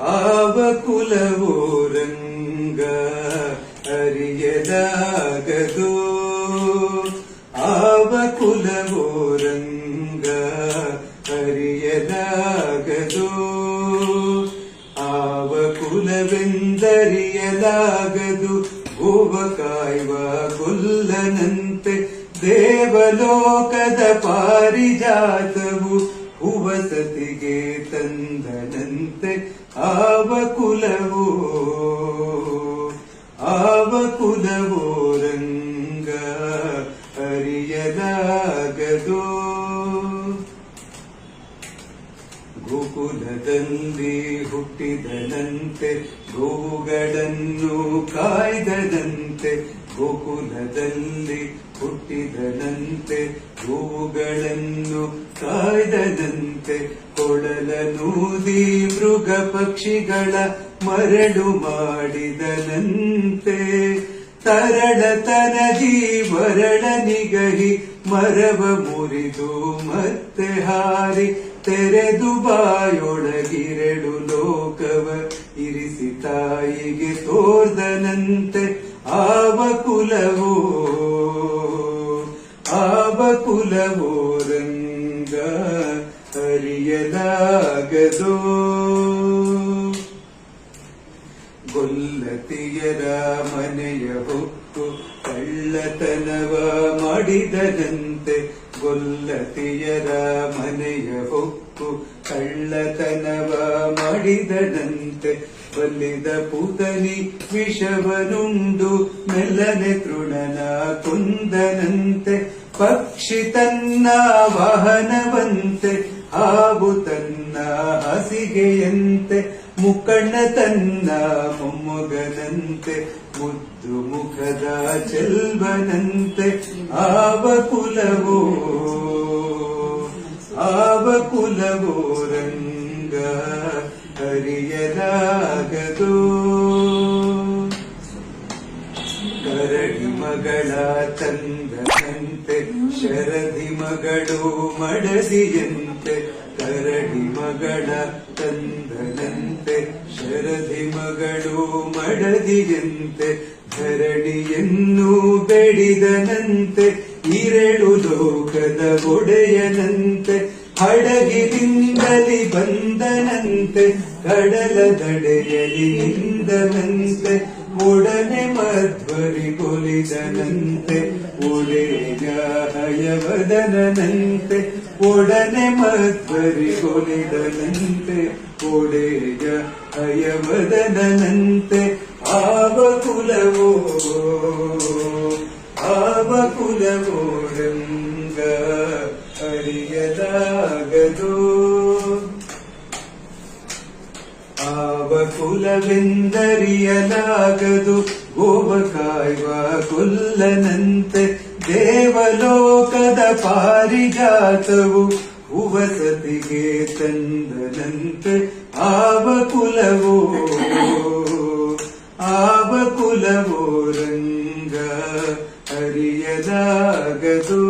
ಆವ ಅರಿಯದಾಗದು. ಆವ ಕುಲವೋ ರಂಗ ಅರಿಯಲಾಗದು ಆವ ಕುಲವೆಂದರಿಯಲಾಗದು ಕೊಲ್ಲನಂತೆ ದೇವಲೋಕದ ಪಾರಿಜಾತವು ಹುವಸತಿಗೆ ತಂದನಂತೆ ಆವ ಕುಲವೋ ಆವ ಕುಲವೋ ರಂಗ ಅರಿಯಲಾಗದೋ ಹುಟ್ಟಿದನಂತೆ ಗೋವುಗಳನ್ನು ಕಾಯ್ದದಂತೆ ಗೋಕುಲದಲ್ಲಿ ಹುಟ್ಟಿದನಂತೆ ಗೋವುಗಳನ್ನು ಕಾಯ್ದದಂತೆ ಕೊಡಲನೂದಿ ಮೃಗ ಪಕ್ಷಿಗಳ ಮರಳು ಮಾಡಿದನಂತೆ. ತರಳತನದಿ ಮರಳ ನಿಗಹಿ ಮರವ ಮುರಿದು ಮತ್ತೆ ಹಾರಿ ತೆರೆದು ಬಾಯೊಳಗಿರೆಡು ಲೋಕವ ಇರಿಸಿ ತಾಯಿಗೆ ತೋರ್ದನಂತೆ. ಆವ ಕುಲವೋ ಆವ ಕುಲವೋ. ಅರಿಯಲಾಗದೋ ಗೊಲ್ಲತಿಯರ ಮನೆಯ ಹೊಕ್ಕು ಕಳ್ಳತನವ ಮಾಡಿದನಂತೆ ಗೊಲ್ಲತಿಯರ ಮನೆಯ ಹೊಕ್ಕು ಕಳ್ಳತನವ ಮಾಡಿದನಂತೆ ಬಲ್ಲಿದ ಪೂತನಿ ವಿಷವನುಂಡು ನೆಲನೆ ತೃಣನ ಕುಂದನಂತೆ ಪಕ್ಷಿ ತನ್ನ ವಾಹನವಂತೆ ಹಾವು ತನ್ನ ಹಸಿಗೆಯಂತೆ ಮುಕ್ಕಣ್ಣ ತನ್ನ ಮೊಮ್ಮಗನಂತೆ, ಮುದ್ದು ಮುಖದ ಚೆಲ್ವನಂತೆ. ಆವ ಕುಲವೋ ಆವ ಕುಲವೋ ರಂಗ ಅರಿಯಲಾಗದೋ ಕರಡಿ ಮಗಳ ತಂದನಂತೆ ಶರದಿ ಮಗಳು ಮಡದಿಯಂತೆ, ಕರಡಿ ಮಗಳ ತಂದನಂತೆ ಶರದಿ ಮಗಳು ಮಡದಿಯಂತೆ, ಧರಣಿಯನ್ನು ಬೆಡಿದನಂತೆ, ಇರಳು ಲೋಕದ ಒಡೆಯನಂತೆ, ಹಡಗಿನಿಂದಲಿ ಬಂದನಂತೆ ಕಡಲ ದಡೆಯಲಿ ನಿಂದನಂತೆ ಒಡನೆ ಮಧ್ವರಿ ಕೊಲಿದನಂತೆ ಒಡೆಯ ಹಯವದನಂತೆ ಒಡನೆ ಮಧ್ವರಿ ಕೊಲಿದನಂತೆ ಒಡೆಯ ಹಯವದನಂತೆ ಆವ ಕುಲವೋ ಆವ ಕುಲವೋ ರಂಗ ಅರಿಯಲಾಗದೋ ಕುಲವೆಂದರಿಯಲಾಗದು ಗೋವ ಕಾಯುವ ಕೊಲ್ಲನಂತೆ ದೇವಲೋಕದ ಪಾರಿಜಾತವು ಹುವಸತಿಗೆ ತಂದನಂತೆ ಆವ ಕುಲವೋ ಆವ ಕುಲವೋ ರಂಗ ಅರಿಯಲಾಗದೋ